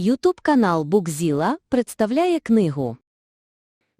Ютуб канал Букзіла представляє книгу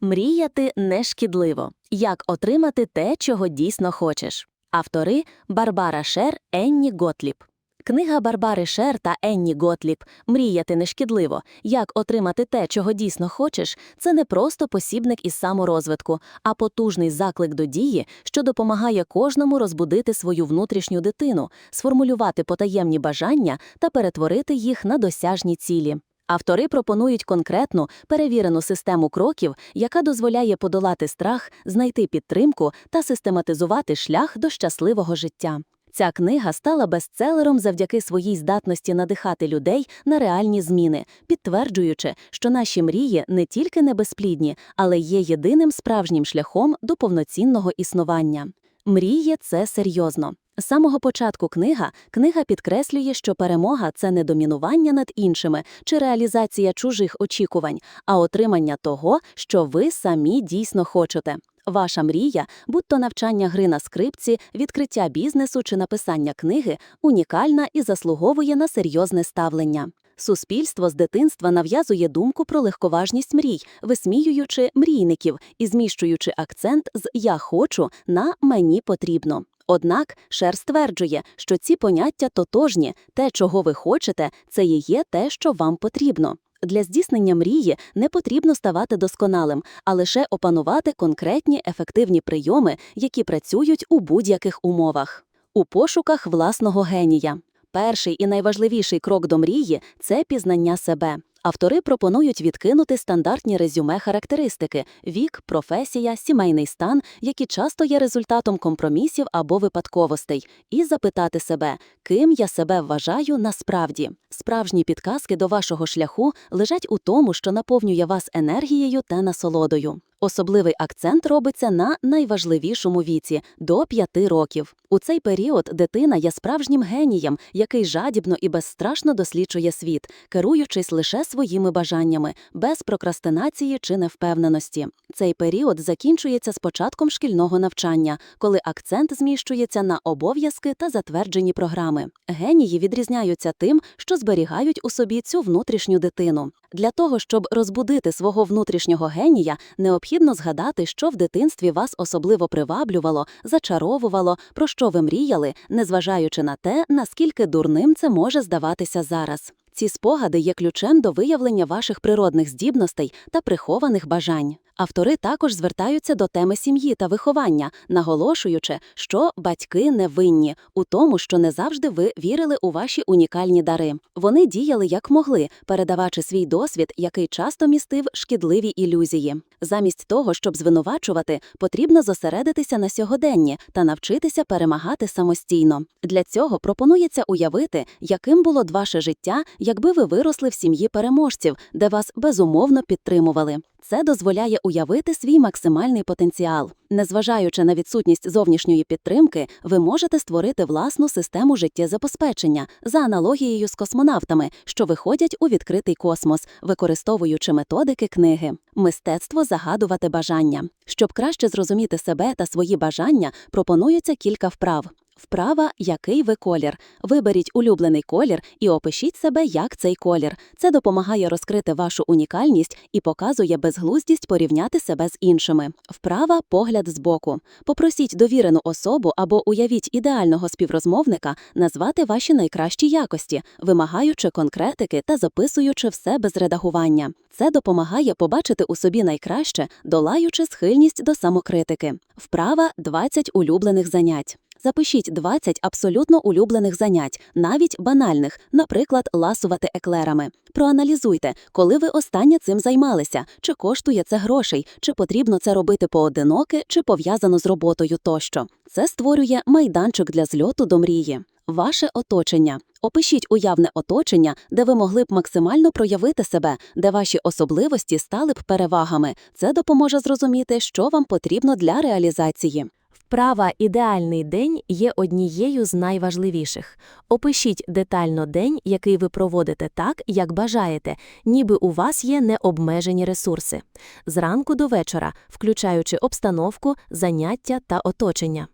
Мріяти не шкідливо. Як отримати те, чого дійсно хочеш. Автори Барбара Шер, Енні Готліб. Книга Барбари Шер та Енні Готліб Мріяти не шкідливо. Як отримати те, чого дійсно хочеш, це не просто посібник із саморозвитку, а потужний заклик до дії, що допомагає кожному розбудити свою внутрішню дитину, сформулювати потаємні бажання та перетворити їх на досяжні цілі. Автори пропонують конкретну, перевірену систему кроків, яка дозволяє подолати страх, знайти підтримку та систематизувати шлях до щасливого життя. Ця книга стала бестселером завдяки своїй здатності надихати людей на реальні зміни, підтверджуючи, що наші мрії не тільки не безплідні, але є єдиним справжнім шляхом до повноцінного існування. Мріє це серйозно. З самого початку книга книга підкреслює, що перемога це не домінування над іншими чи реалізація чужих очікувань, а отримання того, що ви самі дійсно хочете. Ваша мрія, будь то навчання гри на скрипці, відкриття бізнесу чи написання книги, унікальна і заслуговує на серйозне ставлення. Суспільство з дитинства нав'язує думку про легковажність мрій, висміюючи мрійників і зміщуючи акцент з я хочу на мені потрібно. Однак Шер стверджує, що ці поняття тотожні, те, чого ви хочете, це і є те, що вам потрібно. Для здійснення мрії не потрібно ставати досконалим, а лише опанувати конкретні ефективні прийоми, які працюють у будь-яких умовах. У пошуках власного генія. Перший і найважливіший крок до мрії це пізнання себе. Автори пропонують відкинути стандартні резюме характеристики вік, професія, сімейний стан, які часто є результатом компромісів або випадковостей, і запитати себе, ким я себе вважаю насправді. Справжні підказки до вашого шляху лежать у тому, що наповнює вас енергією та насолодою. Особливий акцент робиться на найважливішому віці до 5 років. У цей період дитина є справжнім генієм, який жадібно і безстрашно досліджує світ, керуючись лише своїми бажаннями, без прокрастинації чи невпевненості. Цей період закінчується з початком шкільного навчання, коли акцент зміщується на обов'язки та затверджені програми. Генії відрізняються тим, що зберігають у собі цю внутрішню дитину. Для того, щоб розбудити свого внутрішнього генія, необхідно згадати, що в дитинстві вас особливо приваблювало, зачаровувало, про що ви мріяли, незважаючи на те, наскільки дурним це може здаватися зараз. Ці спогади є ключем до виявлення ваших природних здібностей та прихованих бажань. Автори також звертаються до теми сім'ї та виховання, наголошуючи, що батьки не винні у тому, що не завжди ви вірили у ваші унікальні дари. Вони діяли як могли, передавачи свій досвід, який часто містив шкідливі ілюзії. Замість того, щоб звинувачувати, потрібно зосередитися на сьогоденні та навчитися перемагати самостійно. Для цього пропонується уявити, яким було б ваше життя, якби ви виросли в сім'ї переможців, де вас безумовно підтримували. Це дозволяє уявити свій максимальний потенціал. Незважаючи на відсутність зовнішньої підтримки, ви можете створити власну систему життєзабезпечення за аналогією з космонавтами, що виходять у відкритий космос, використовуючи методики книги. Мистецтво загадувати бажання. Щоб краще зрозуміти себе та свої бажання, пропонується кілька вправ. Вправа, який ви колір. Виберіть улюблений колір і опишіть себе як цей колір. Це допомагає розкрити вашу унікальність і показує безглуздість порівняти себе з іншими. Вправа погляд збоку. Попросіть довірену особу або уявіть ідеального співрозмовника назвати ваші найкращі якості, вимагаючи конкретики та записуючи все без редагування. Це допомагає побачити у собі найкраще, долаючи схильність до самокритики. Вправа 20 улюблених занять. Запишіть 20 абсолютно улюблених занять, навіть банальних, наприклад, ласувати еклерами. Проаналізуйте, коли ви останнє цим займалися, чи коштує це грошей, чи потрібно це робити поодиноке, чи пов'язано з роботою тощо. Це створює майданчик для зльоту до мрії. Ваше оточення. Опишіть уявне оточення, де ви могли б максимально проявити себе, де ваші особливості стали б перевагами. Це допоможе зрозуміти, що вам потрібно для реалізації. Вправа ідеальний день є однією з найважливіших. Опишіть детально день, який ви проводите так, як бажаєте, ніби у вас є необмежені ресурси. Зранку до вечора, включаючи обстановку, заняття та оточення.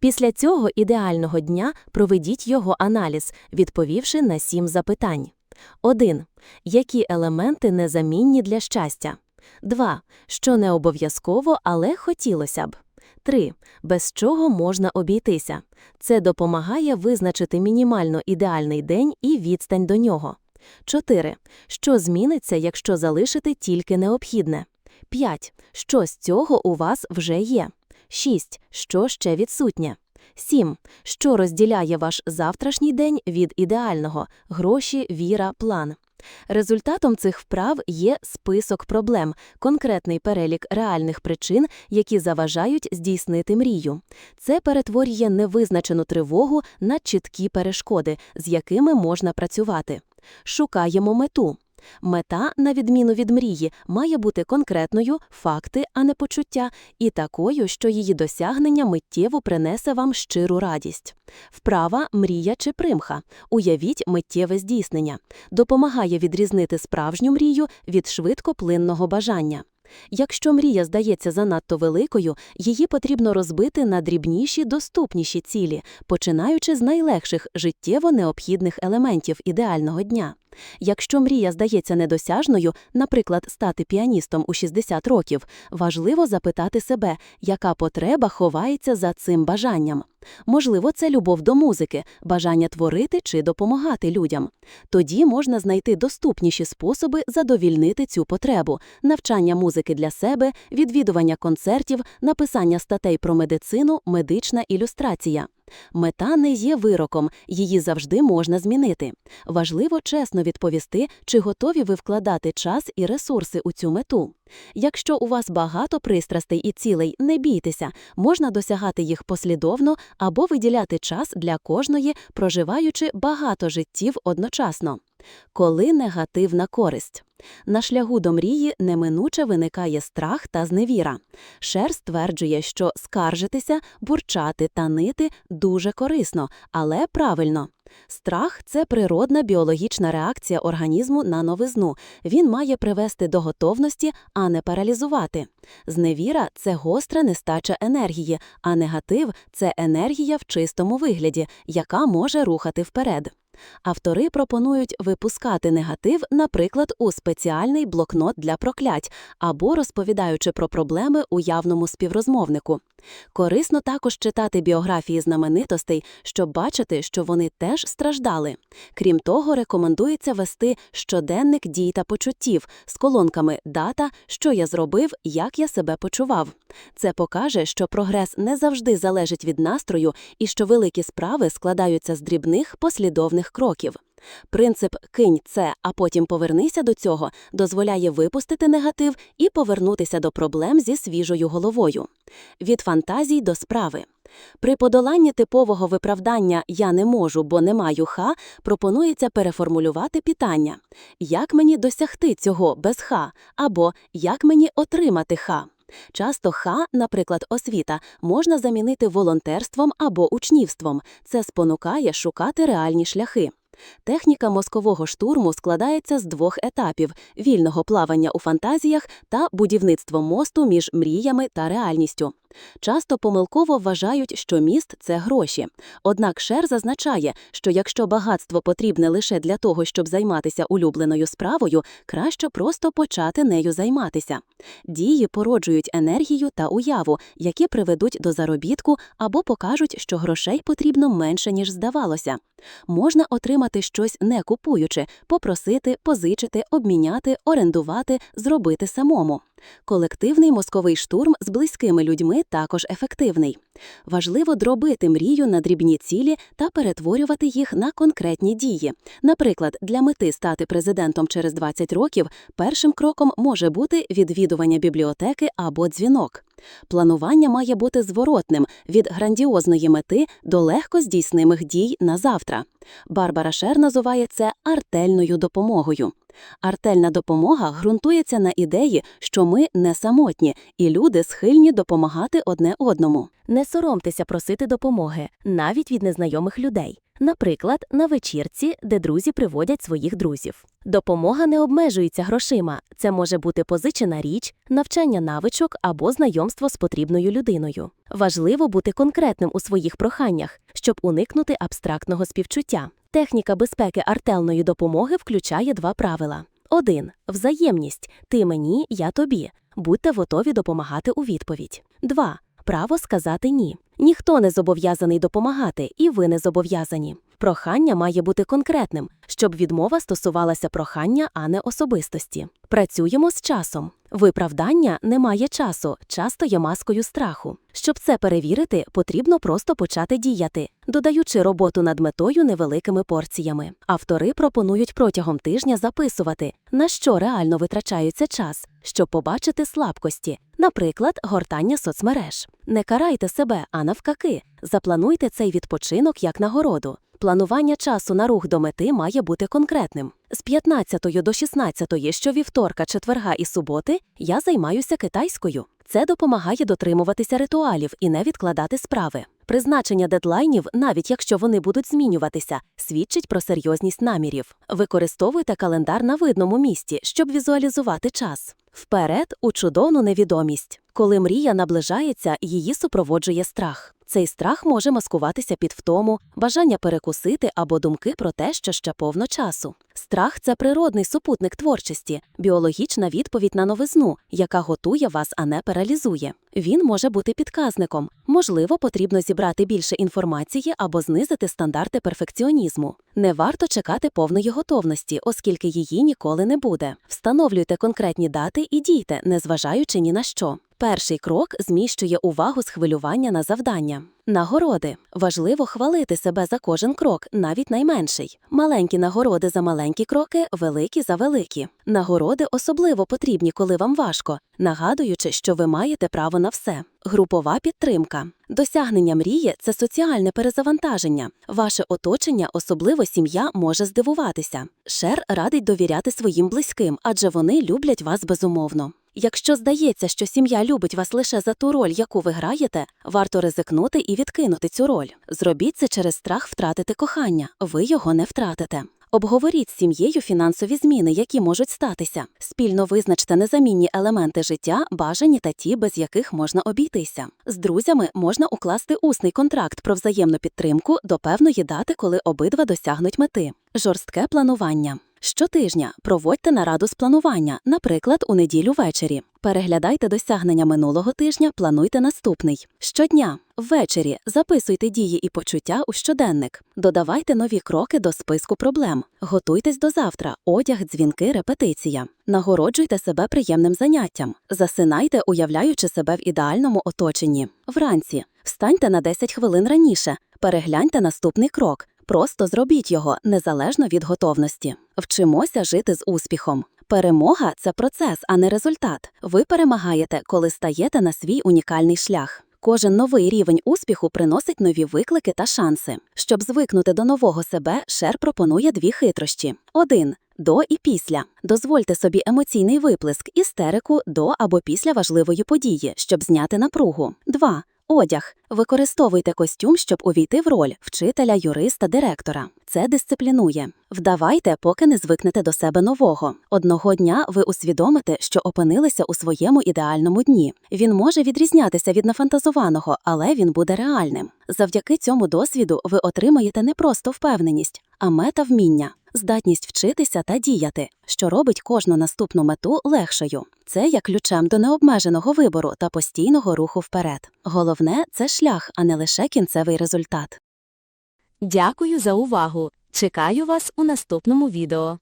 Після цього ідеального дня проведіть його аналіз, відповівши на сім запитань. 1. Які елементи незамінні для щастя? 2. Що не обов'язково, але хотілося б. 3. Без чого можна обійтися. Це допомагає визначити мінімально ідеальний день і відстань до нього. 4. Що зміниться, якщо залишити тільки необхідне? 5. Що з цього у вас вже є? 6. Що ще відсутнє? 7. Що розділяє ваш завтрашній день від ідеального – гроші, віра, план. Результатом цих вправ є список проблем, конкретний перелік реальних причин, які заважають здійснити мрію. Це перетворює невизначену тривогу на чіткі перешкоди, з якими можна працювати. Шукаємо мету. Мета, на відміну від мрії, має бути конкретною, факти, а не почуття, і такою, що її досягнення миттєво принесе вам щиру радість. Вправа, мрія чи примха. Уявіть миттєве здійснення. Допомагає відрізнити справжню мрію від швидкоплинного бажання. Якщо мрія здається занадто великою, її потрібно розбити на дрібніші, доступніші цілі, починаючи з найлегших життєво необхідних елементів ідеального дня. Якщо мрія здається недосяжною, наприклад, стати піаністом у 60 років, важливо запитати себе, яка потреба ховається за цим бажанням. Можливо, це любов до музики, бажання творити чи допомагати людям. Тоді можна знайти доступніші способи задовільнити цю потребу: навчання музики для себе, відвідування концертів, написання статей про медицину, медична ілюстрація. Мета не є вироком, її завжди можна змінити. Важливо чесно відповісти, чи готові ви вкладати час і ресурси у цю мету. Якщо у вас багато пристрастей і цілей, не бійтеся, можна досягати їх послідовно або виділяти час для кожної, проживаючи багато життів одночасно. Коли негатив на користь. На шляху до мрії неминуче виникає страх та зневіра. Шер стверджує, що скаржитися, бурчати та нити дуже корисно, але правильно. Страх це природна біологічна реакція організму на новизну. Він має привести до готовності, а не паралізувати. Зневіра це гостра нестача енергії, а негатив це енергія в чистому вигляді, яка може рухати вперед. Автори пропонують випускати негатив, наприклад, у спеціальний блокнот для проклять або розповідаючи про проблеми уявному співрозмовнику. Корисно також читати біографії знаменитостей, щоб бачити, що вони теж страждали. Крім того, рекомендується вести щоденник дій та почуттів з колонками дата, що я зробив, як я себе почував. Це покаже, що прогрес не завжди залежить від настрою і що великі справи складаються з дрібних послідовних кроків. Принцип кинь це, а потім повернися до цього дозволяє випустити негатив і повернутися до проблем зі свіжою головою. Від фантазій до справи. При подоланні типового виправдання Я не можу, бо не маю ха пропонується переформулювати питання Як мені досягти цього без ха? або Як мені отримати ха? Часто ха, наприклад, освіта, можна замінити волонтерством або учнівством. Це спонукає шукати реальні шляхи. Техніка мозкового штурму складається з двох етапів: вільного плавання у фантазіях та будівництво мосту між мріями та реальністю. Часто помилково вважають, що міст це гроші. Однак Шер зазначає, що якщо багатство потрібне лише для того, щоб займатися улюбленою справою, краще просто почати нею займатися. Дії породжують енергію та уяву, які приведуть до заробітку або покажуть, що грошей потрібно менше, ніж здавалося. Можна отримати щось не купуючи, попросити, позичити, обміняти, орендувати, зробити самому. Колективний мозковий штурм з близькими людьми також ефективний. Важливо дробити мрію на дрібні цілі та перетворювати їх на конкретні дії. Наприклад, для мети стати президентом через 20 років першим кроком може бути відвідування бібліотеки або дзвінок. Планування має бути зворотним від грандіозної мети до легко здійснимих дій на завтра. Барбара Шер називає це артельною допомогою. Артельна допомога ґрунтується на ідеї, що ми не самотні, і люди схильні допомагати одне одному. Не соромтеся просити допомоги, навіть від незнайомих людей. Наприклад, на вечірці, де друзі приводять своїх друзів. Допомога не обмежується грошима. Це може бути позичена річ, навчання навичок або знайомство з потрібною людиною. Важливо бути конкретним у своїх проханнях, щоб уникнути абстрактного співчуття. Техніка безпеки артельної допомоги включає два правила. 1. Взаємність. Ти мені, я тобі. Будьте готові допомагати у відповідь. 2. Право сказати ні. Ніхто не зобов'язаний допомагати, і ви не зобов'язані. Прохання має бути конкретним, щоб відмова стосувалася прохання, а не особистості. Працюємо з часом. Виправдання немає часу, часто є маскою страху. Щоб це перевірити, потрібно просто почати діяти, додаючи роботу над метою невеликими порціями. Автори пропонують протягом тижня записувати, на що реально витрачається час, щоб побачити слабкості, наприклад, гортання соцмереж. Не карайте себе, а навпаки, заплануйте цей відпочинок як нагороду. Планування часу на рух до мети має бути конкретним. З 15 до 16 щовівторка, четверга і суботи я займаюся китайською. Це допомагає дотримуватися ритуалів і не відкладати справи. Призначення дедлайнів, навіть якщо вони будуть змінюватися, свідчить про серйозність намірів. Використовуйте календар на видному місці, щоб візуалізувати час. Вперед у чудовну невідомість. Коли мрія наближається, її супроводжує страх. Цей страх може маскуватися під втому, бажання перекусити або думки про те, що ще повно часу. Страх це природний супутник творчості, біологічна відповідь на новизну, яка готує вас, а не паралізує. Він може бути підказником. Можливо, потрібно зібрати більше інформації або знизити стандарти перфекціонізму. Не варто чекати повної готовності, оскільки її ніколи не буде. Встановлюйте конкретні дати і дійте, незважаючи ні на що. Перший крок зміщує увагу з хвилювання на завдання. Нагороди важливо хвалити себе за кожен крок, навіть найменший. Маленькі нагороди за маленькі кроки, великі за великі. Нагороди особливо потрібні, коли вам важко, нагадуючи, що ви маєте право на все. Групова підтримка. Досягнення мрії це соціальне перезавантаження. Ваше оточення, особливо сім'я, може здивуватися. Шер радить довіряти своїм близьким, адже вони люблять вас безумовно. Якщо здається, що сім'я любить вас лише за ту роль, яку ви граєте, варто ризикнути і відкинути цю роль. Зробіть це через страх втратити кохання, ви його не втратите. Обговоріть з сім'єю фінансові зміни, які можуть статися. Спільно визначте незамінні елементи життя, бажані та ті, без яких можна обійтися. З друзями можна укласти усний контракт про взаємну підтримку до певної дати, коли обидва досягнуть мети. Жорстке планування. Щотижня проводьте нараду з планування, наприклад, у неділю ввечері. Переглядайте досягнення минулого тижня, плануйте наступний. Щодня ввечері записуйте дії і почуття у щоденник. Додавайте нові кроки до списку проблем. Готуйтесь до завтра, одяг, дзвінки, репетиція. Нагороджуйте себе приємним заняттям. Засинайте, уявляючи себе в ідеальному оточенні. Вранці встаньте на 10 хвилин раніше. Перегляньте наступний крок. Просто зробіть його незалежно від готовності. Вчимося жити з успіхом. Перемога це процес, а не результат. Ви перемагаєте, коли стаєте на свій унікальний шлях. Кожен новий рівень успіху приносить нові виклики та шанси. Щоб звикнути до нового себе, Шер пропонує дві хитрощі: 1. До і після. Дозвольте собі емоційний виплеск, істерику до або після важливої події, щоб зняти напругу. 2. Одяг. Використовуйте костюм, щоб увійти в роль вчителя, юриста, директора. Це дисциплінує. Вдавайте, поки не звикнете до себе нового. Одного дня ви усвідомите, що опинилися у своєму ідеальному дні. Він може відрізнятися від нафантазованого, але він буде реальним. Завдяки цьому досвіду ви отримаєте не просто впевненість, а мета-вміння. Здатність вчитися та діяти, що робить кожну наступну мету легшою. Це є ключем до необмеженого вибору та постійного руху вперед. Головне це шлях, а не лише кінцевий результат. Дякую за увагу. Чекаю вас у наступному відео.